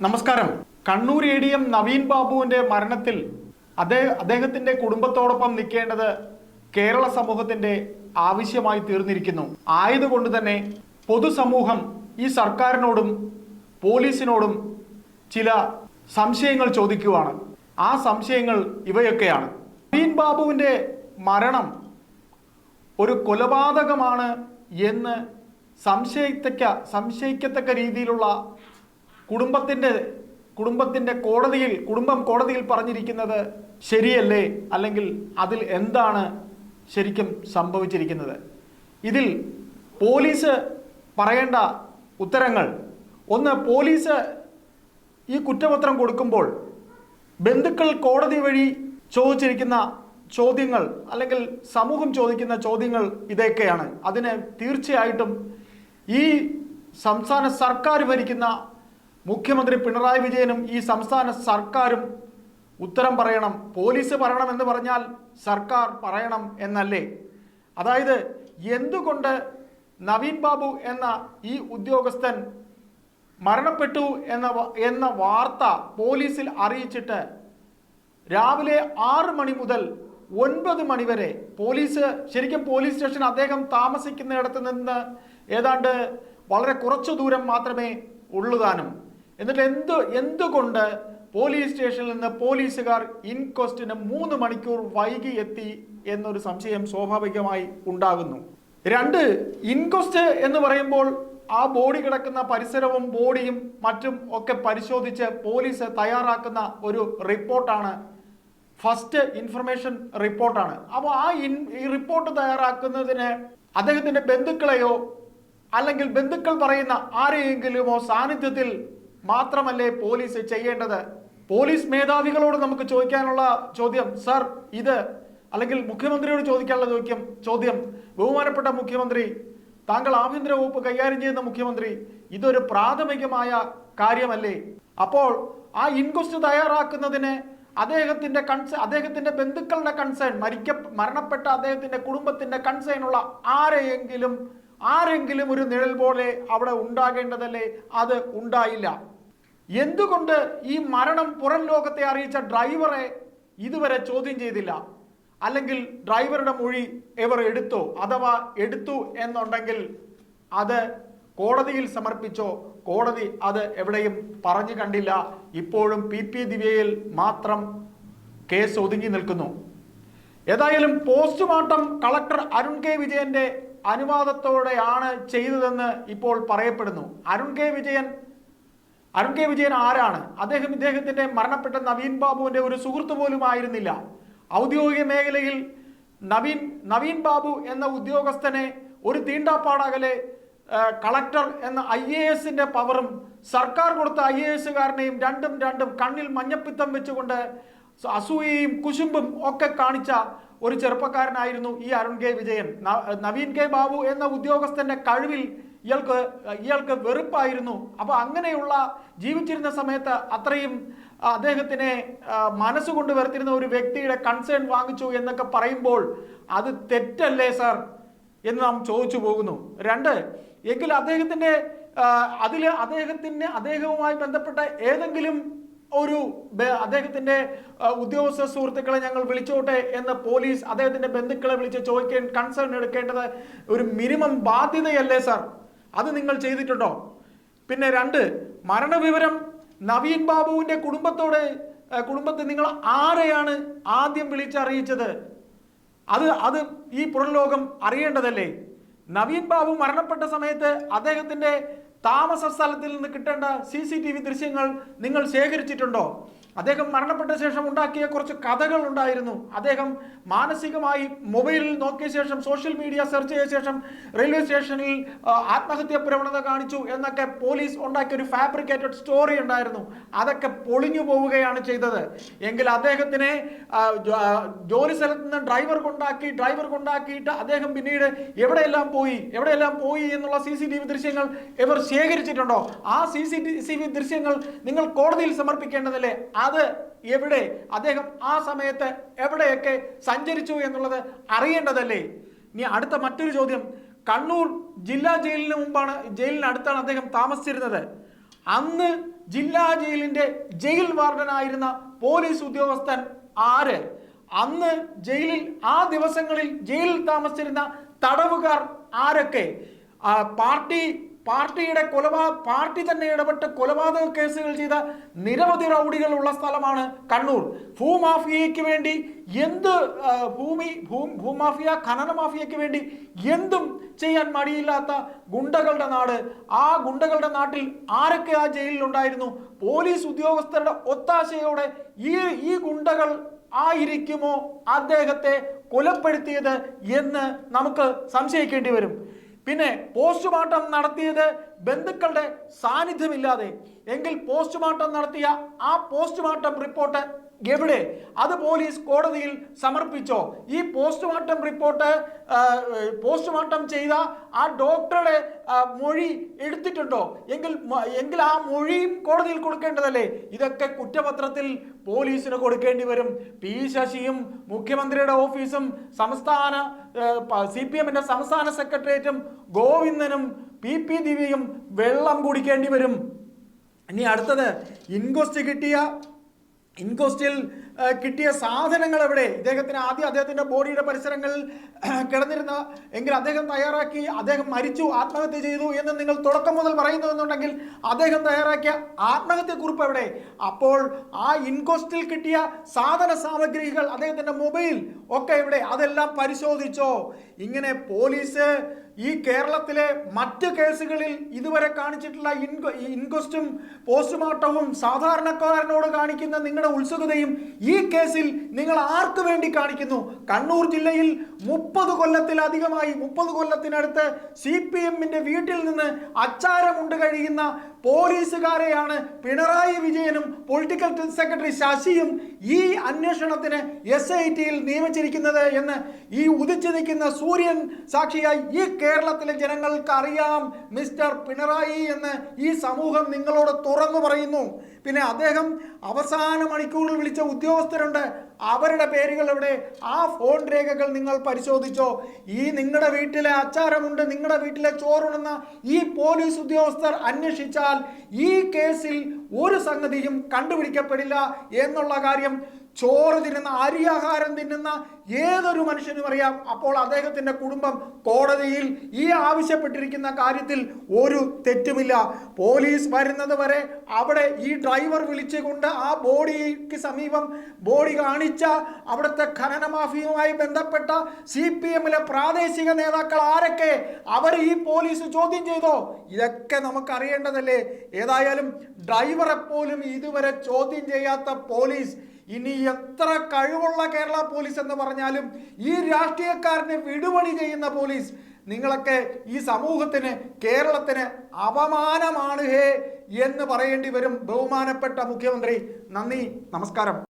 നമസ്കാരം. Kannur A D M Naveen ബാബുവിന്റെ മരണത്തിൽ അദ്ദേഹ അദ്ദേഹത്തിന്റെ കുടുംബത്തോടൊപ്പം നിൽക്കേണ്ടത് കേരള സമൂഹത്തിന്റെ ആവശ്യമായി തീർന്നിരിക്കുന്നു. ആയതുകൊണ്ട് തന്നെ പൊതുസമൂഹം ഈ സർക്കാരിനോടും പോലീസിനോടും ചില സംശയങ്ങൾ ചോദിക്കുവാണ്. ആ സംശയങ്ങൾ ഇവയൊക്കെയാണ്. നവീൻ ബാബുവിന്റെ മരണം ഒരു കൊലപാതകമാണ് എന്ന് സംശയിത്തക്ക സംശയിക്കത്തക്ക രീതിയിലുള്ള കുടുംബത്തിന്റെ കുടുംബത്തിന്റെ കോടതിയിൽ കുടുംബം കോടതിയിൽ പറഞ്ഞിരിക്കുന്നത് ശരിയല്ലേ? അല്ലെങ്കിൽ അതിൽ എന്താണ് ശരിക്കും സംഭവിച്ചിരിക്കുന്നത്? ഇതിൽ പോലീസ് പറയേണ്ട ഉത്തരങ്ങൾ. ഒന്ന് പോലീസ് ഈ കുറ്റപത്രം കൊടുക്കുമ്പോൾ ബന്ധുക്കൾ കോടതി വഴി ചോദിച്ചിരിക്കുന്ന ചോദ്യങ്ങൾ അല്ലെങ്കിൽ സമൂഹം ചോദിക്കുന്ന ചോദ്യങ്ങൾ ഇതൊക്കെയാണ്. അതിന് തീർച്ചയായിട്ടും ഈ സംസ്ഥാന സർക്കാർ ഭരിക്കുന്ന മുഖ്യമന്ത്രി പിണറായി വിജയനും ഈ സംസ്ഥാന സർക്കാരും ഉത്തരം പറയണം പോലീസ് പറയണം എന്ന് പറഞ്ഞാൽ സർക്കാർ പറയണം എന്നല്ലേ? അതായത് എന്തുകൊണ്ട് നവീൻ ബാബു എന്ന ഈ ഉദ്യോഗസ്ഥൻ മരണപ്പെട്ടു എന്ന എന്ന വാർത്ത പോലീസിൽ അറിയിച്ചിട്ട് രാവിലെ ആറ് മണി മുതൽ ഒൻപത് മണി വരെ പോലീസ് ശരിക്കും പോലീസ് സ്റ്റേഷൻ അദ്ദേഹം താമസിക്കുന്നിടത്ത് നിന്ന് ഏതാണ്ട് വളരെ കുറച്ചു ദൂരം മാത്രമേ ഉള്ളു താനും. എന്നിട്ട് എന്ത് എന്തുകൊണ്ട് പോലീസ് സ്റ്റേഷനിൽ നിന്ന് പോലീസുകാർ ഇൻക്വസ്റ്റിന് മൂന്ന് മണിക്കൂർ വൈകി എത്തി എന്നൊരു സംശയം സ്വാഭാവികമായി ഉണ്ടാകുന്നു. രണ്ട് ഇൻക്വസ്റ്റ് എന്ന് പറയുമ്പോൾ ആ ബോഡി കിടക്കുന്ന പരിസരവും ബോഡിയും മറ്റും ഒക്കെ പരിശോധിച്ച് പോലീസ് തയ്യാറാക്കുന്ന ഒരു റിപ്പോർട്ടാണ്. ഫസ്റ്റ് ഇൻഫർമേഷൻ റിപ്പോർട്ടാണ്. അപ്പോൾ ആ ഇൻ ഈ റിപ്പോർട്ട് തയ്യാറാക്കുന്നതിന് അദ്ദേഹത്തിന്റെ ബന്ധുക്കളെയോ അല്ലെങ്കിൽ ബന്ധുക്കൾ പറയുന്ന ആരെയെങ്കിലുമോ സാന്നിധ്യത്തിൽ മാത്രമല്ലേ പോലീസ് ചെയ്യേണ്ടത്? പോലീസ് മേധാവികളോട് നമുക്ക് ചോദിക്കാനുള്ള ചോദ്യം സർ ഇത് അല്ലെങ്കിൽ മുഖ്യമന്ത്രിയോട് ചോദിക്കാനുള്ള ചോദ്യം ചോദ്യം ബഹുമാനപ്പെട്ട മുഖ്യമന്ത്രി താങ്കൾ ആഭ്യന്തര വകുപ്പ് കൈകാര്യം ചെയ്യുന്ന മുഖ്യമന്ത്രി ഇതൊരു പ്രാഥമികമായ കാര്യമല്ലേ? അപ്പോൾ ആ ഇൻക്വസ്റ്റ് തയ്യാറാക്കുന്നതിന് അദ്ദേഹത്തിന്റെ കൺസേൺ അദ്ദേഹത്തിന്റെ ബന്ധുക്കളുടെ കൺസേൺ മരിക്ക മരണപ്പെട്ട അദ്ദേഹത്തിന്റെ കുടുംബത്തിന്റെ കൺസേൺ ഉള്ള ആരെയെങ്കിലും ആരെങ്കിലും ഒരു നിഴൽ പോലെ അവിടെ ഉണ്ടാകേണ്ടതല്ലേ? അത് ഉണ്ടായില്ല. എന്തുകൊണ്ട് ഈ മരണം പുറം ലോകത്തെ അറിയിച്ച ഡ്രൈവറെ ഇതുവരെ ചോദ്യം ചെയ്തില്ല? അല്ലെങ്കിൽ ഡ്രൈവറുടെ മൊഴി ഇവർ എടുത്തോ അഥവാ എടുത്തു എന്നുണ്ടെങ്കിൽ അത് കോടതിയിൽ സമർപ്പിച്ചോ? കോടതി അത് എവിടെയും പറഞ്ഞു കണ്ടില്ല. ഇപ്പോഴും പി പി ദിവ്യയിൽ മാത്രം കേസ് ഒതുങ്ങി നിൽക്കുന്നു. ഏതായാലും പോസ്റ്റ്മോർട്ടം കളക്ടർ അരുൺ കെ വിജയന്റെ അനുവാദത്തോടെയാണ് ചെയ്തതെന്ന് ഇപ്പോൾ പറയപ്പെടുന്നു. Arun K Vijayan Arun K. Vijayan ആരാണ്? അദ്ദേഹം ഇദ്ദേഹത്തിന്റെ മരണപ്പെട്ട നവീൻ ബാബുവിന്റെ ഒരു സുഹൃത്ത് പോലും ആയിരുന്നില്ല. ഔദ്യോഗിക മേഖലയിൽ നവീൻ നവീൻ ബാബു എന്ന ഉദ്യോഗസ്ഥനെ ഒരു തീണ്ടാപ്പാടകലെ കളക്ടർ എന്ന ഐ എ എസിന്റെ പവറും സർക്കാർ കൊടുത്ത ഐ എ എസുകാരനെയും രണ്ടും രണ്ടും കണ്ണിൽ മഞ്ഞപ്പിത്തം വെച്ചുകൊണ്ട് അസൂയയും കുശുമ്പും ഒക്കെ കാണിച്ച ഒരു ചെറുപ്പക്കാരനായിരുന്നു ഈ അരുൺ കെ. വിജയൻ. നവീൻ കെ. ബാബു എന്ന ഉദ്യോഗസ്ഥന്റെ കഴിവിൽ ഇയാൾക്ക് ഇയാൾക്ക് വെറുപ്പായിരുന്നു. അപ്പൊ അങ്ങനെയുള്ള ജീവിച്ചിരുന്ന സമയത്ത് അത്രയും അദ്ദേഹത്തിനെ മനസ്സുകൊണ്ട് വെറുത്തിരുന്ന ഒരു വ്യക്തിയുടെ കൺസേൺ വാങ്ങിച്ചു എന്നൊക്കെ പറയുമ്പോൾ അത് തെറ്റല്ലേ സാർ എന്ന് നാം ചോദിച്ചു പോകുന്നു. രണ്ട് എങ്കിൽ അദ്ദേഹത്തിന്റെ അതിൽ അദ്ദേഹത്തിന് അദ്ദേഹവുമായി ബന്ധപ്പെട്ട ഏതെങ്കിലും ഒരു അദ്ദേഹത്തിന്റെ ഉദ്യോഗസ്ഥ സുഹൃത്തുക്കളെ ഞങ്ങൾ വിളിച്ചോട്ടെ എന്ന് പോലീസ് അദ്ദേഹത്തിന്റെ ബന്ധുക്കളെ വിളിച്ച് ചോദിക്കാൻ കൺസേൺ എടുക്കേണ്ടത് ഒരു മിനിമം ബാധ്യതയല്ലേ സാർ അത് നിങ്ങൾ ചെയ്തിട്ടുണ്ടോ? പിന്നെ രണ്ട് മരണവിവരം നവീൻ ബാബുവിന്റെ കുടുംബത്തോട് കുടുംബത്തെ നിങ്ങൾ ആരെയാണ് ആദ്യം വിളിച്ചറിയിച്ചത്? അത് അത് ഈ പുറംലോകം അറിയേണ്ടതല്ലേ? നവീൻ ബാബു മരണപ്പെട്ട സമയത്ത് അദ്ദേഹത്തിന്റെ താമസ സ്ഥലത്തിൽ നിന്ന് കിട്ടേണ്ട സി സി ടി വി ദൃശ്യങ്ങൾ നിങ്ങൾ ശേഖരിച്ചിട്ടുണ്ടോ? അദ്ദേഹം മരണപ്പെട്ട ശേഷം ഉണ്ടാക്കിയ കുറച്ച് കഥകൾ ഉണ്ടായിരുന്നു. അദ്ദേഹം മാനസികമായി മൊബൈലിൽ നോക്കിയ ശേഷം സോഷ്യൽ മീഡിയ സെർച്ച് ചെയ്ത ശേഷം റെയിൽവേ സ്റ്റേഷനിൽ ആത്മഹത്യ പ്രവണത കാണിച്ചു എന്നൊക്കെ പോലീസ് ഉണ്ടാക്കിയ ഒരു ഫാബ്രിക്കേറ്റഡ് സ്റ്റോറി ഉണ്ടായിരുന്നു. അതൊക്കെ പൊളിഞ്ഞു പോവുകയാണ് ചെയ്തത്. എങ്കിൽ അദ്ദേഹത്തിനെ ജോലി സ്ഥലത്ത് നിന്ന് ഡ്രൈവർ കൊണ്ടാക്കി ഡ്രൈവർ കൊണ്ടാക്കിയിട്ട് അദ്ദേഹം പിന്നീട് എവിടെയെല്ലാം പോയി എവിടെയെല്ലാം പോയി എന്നുള്ള സി സി ടി വി ദൃശ്യങ്ങൾ ഇവർ ശേഖരിച്ചിട്ടുണ്ടോ? ആ സി സി ടി വി ദൃശ്യങ്ങൾ നിങ്ങൾ കോടതിയിൽ സമർപ്പിക്കേണ്ടതല്ലേ? അത് എവിടെ? അദ്ദേഹം ആ സമയത്ത് എവിടെയൊക്കെ സഞ്ചരിച്ചു എന്നുള്ളത് അറിയേണ്ടതല്ലേ? ഇനി അടുത്ത മറ്റൊരു ചോദ്യം. കണ്ണൂർ ജില്ലാ ജയിലിന് മുമ്പാണ് ജയിലിന് അടുത്താണ് അദ്ദേഹം താമസിച്ചിരുന്നത്. അന്ന് ജില്ലാ ജയിലിന്റെ ജയിൽ വാർഡനായിരുന്ന പോലീസ് ഉദ്യോഗസ്ഥൻ ആര്? അന്ന് ജയിലിൽ ആ ദിവസങ്ങളിൽ ജയിലിൽ താമസിച്ചിരുന്ന തടവുകാർ ആരൊക്കെ? പാർട്ടി പാർട്ടിയുടെ കൊലപാ പാർട്ടി തന്നെ ഇടപെട്ട് കൊലപാതക കേസുകൾ ചെയ്ത നിരവധി റൗഡികൾ ഉള്ള സ്ഥലമാണ് കണ്ണൂർ. ഭൂമാഫിയയ്ക്ക് വേണ്ടി എന്ത് ഭൂമി ഭൂ ഭൂമാഫിയ ഖനന മാഫിയയ്ക്ക് വേണ്ടി എന്തും ചെയ്യാൻ മടിയില്ലാത്ത ഗുണ്ടകളുടെ നാട്. ആ ഗുണ്ടകളുടെ നാട്ടിൽ ആരൊക്കെ ആ ജയിലിലുണ്ടായിരുന്നു? പോലീസ് ഉദ്യോഗസ്ഥരുടെ ഒത്താശയോടെ ഈ ഈ ഗുണ്ടകൾ ആയിരിക്കുമോ അദ്ദേഹത്തെ കൊലപ്പെടുത്തിയത് എന്ന് നമുക്ക് സംശയിക്കേണ്ടി വരും. പിന്നെ പോസ്റ്റ്മോർട്ടം നടത്തിയത് ബന്ധുക്കളുടെ സാന്നിധ്യമില്ലാതെ എങ്കിൽ പോസ്റ്റ്മോർട്ടം നടത്തിയ ആ പോസ്റ്റ്മോർട്ടം റിപ്പോർട്ട് എവിടെ? അത് പോലീസ് കോടതിയിൽ സമർപ്പിച്ചോ? ഈ പോസ്റ്റ്മോർട്ടം റിപ്പോർട്ട് പോസ്റ്റ്മോർട്ടം ചെയ്ത ആ ഡോക്ടറുടെ മൊഴി എടുത്തിട്ടുണ്ടോ? എങ്കിൽ എങ്കിൽ ആ മൊഴിയും കോടതിയിൽ കൊടുക്കേണ്ടതല്ലേ? ഇതൊക്കെ കുറ്റപത്രത്തിൽ പോലീസിന് കൊടുക്കേണ്ടി വരും. പി ശശിയും മുഖ്യമന്ത്രിയുടെ ഓഫീസും സംസ്ഥാന സി പി എമ്മിന്റെ സംസ്ഥാന സെക്രട്ടേറിയറ്റും ഗോവിന്ദനും പി പി ദിവ്യയും വെള്ളം കുടിക്കേണ്ടി വരും. ഇനി അടുത്തത് ഇൻകോസ്റ്റ് കിട്ടിയ ഇൻകോസ്റ്റിൽ കിട്ടിയ സാധനങ്ങൾ എവിടെ? ഇദ്ദേഹത്തിന് ആദ്യം അദ്ദേഹത്തിന്റെ ബോഡിയുടെ പരിസരങ്ങളിൽ കിടന്നിരുന്ന എങ്കിൽ അദ്ദേഹം തയ്യാറാക്കി അദ്ദേഹം മരിച്ചു ആത്മഹത്യ ചെയ്തു എന്ന് നിങ്ങൾ തുടക്കം മുതൽ പറയുന്നു എന്നുണ്ടെങ്കിൽ അദ്ദേഹം തയ്യാറാക്കിയ ആത്മഹത്യക്കുറിപ്പ് എവിടെ? അപ്പോൾ ആ ഇൻകോസ്റ്റിൽ കിട്ടിയ സാധന സാമഗ്രികൾ അദ്ദേഹത്തിന്റെ മൊബൈൽ ഒക്കെ എവിടെ? അതെല്ലാം പരിശോധിച്ചോ. ഇങ്ങനെ പോലീസ് ഈ കേരളത്തിലെ മറ്റ് കേസുകളിൽ ഇതുവരെ കാണിച്ചിട്ടുള്ള ഇൻകോ ഇൻക്വസ്റ്റും പോസ്റ്റ്മോർട്ടവും സാധാരണക്കാരനോട് കാണിക്കുന്ന നിങ്ങളുടെ ഉത്സുകതയും ഈ കേസിൽ നിങ്ങൾ ആർക്ക് വേണ്ടി കാണിക്കുന്നു? കണ്ണൂർ ജില്ലയിൽ മുപ്പത് കൊല്ലത്തിലധികമായി മുപ്പത് കൊല്ലത്തിനടുത്ത് സി പി എമ്മിന്റെ വീട്ടിൽ നിന്ന് അച്ചാരമുണ്ട് കഴിയുന്ന പോലീസുകാരെയാണ് പിണറായി വിജയനും പൊളിറ്റിക്കൽ സെക്രട്ടറി ശശിയും ഈ അന്വേഷണത്തിന് എസ് ഐ ടിയിൽ നിയമിച്ചിരിക്കുന്നത് എന്ന് ഈ ഉദിച്ചു നിൽക്കുന്ന സൂര്യൻ സാക്ഷിയായി ഈ കേരളത്തിലെ ജനങ്ങൾക്ക് അറിയാം മിസ്റ്റർ പിണറായി എന്ന് ഈ സമൂഹം നിങ്ങളോട് തുറന്നു പറയുന്നു. പിന്നെ അദ്ദേഹം അവസാന മണിക്കൂറിൽ വിളിച്ച ഉദ്യോഗസ്ഥരുണ്ട്. അവരുടെ പേരുകൾ എവിടെ? ആ ഫോൺ രേഖകൾ നിങ്ങൾ പരിശോധിച്ചോ? ഈ നിങ്ങളുടെ വീട്ടിലെ അച്ചാരമുണ്ട് നിങ്ങളുടെ വീട്ടിലെ ചോറുണ്ടെന്ന ഈ പോലീസ് ഉദ്യോഗസ്ഥർ അന്വേഷിച്ചാൽ ഈ കേസിൽ ഒരു സംഗതിയും കണ്ടുപിടിക്കപ്പെടില്ല എന്നുള്ള കാര്യം ചോറ് തിന്നുന്ന അരിയാഹാരം തിന്നുന്ന ഏതൊരു മനുഷ്യനും അറിയാം. അപ്പോൾ അദ്ദേഹത്തിന്റെ കുടുംബം കോടതിയിൽ ഈ ആവശ്യപ്പെട്ടിരിക്കുന്ന കാര്യത്തിൽ ഒരു തെറ്റുമില്ല. പോലീസ് വരുന്നത് വരെ അവിടെ ഈ ഡ്രൈവർ വിളിച്ചുകൊണ്ട് ആ ബോഡിക്ക് സമീപം ബോഡി കാണിച്ച അവിടുത്തെ ഖനന മാഫിയുമായി ബന്ധപ്പെട്ട സി പി എമ്മിലെ പ്രാദേശിക നേതാക്കൾ ആരൊക്കെ? അവർ ഈ പോലീസ് ചോദ്യം ചെയ്തോ? ഇതൊക്കെ നമുക്കറിയേണ്ടതല്ലേ. ഏതായാലും ഡ്രൈവറെ പോലും ഇതുവരെ ചോദ്യം ചെയ്യാത്ത പോലീസ് ഇനി എത്ര കഴിവുള്ള കേരള പോലീസ് എന്ന് പറഞ്ഞാലും ഈ രാഷ്ട്രീയക്കാരനെ വിടുപണി ചെയ്യുന്ന പോലീസ് നിങ്ങളൊക്കെ ഈ സമൂഹത്തിന് കേരളത്തിന് അപമാനമാണ് ഹേ എന്ന് പറയേണ്ടി വരും ബഹുമാനപ്പെട്ട മുഖ്യമന്ത്രി. നന്ദി നമസ്കാരം.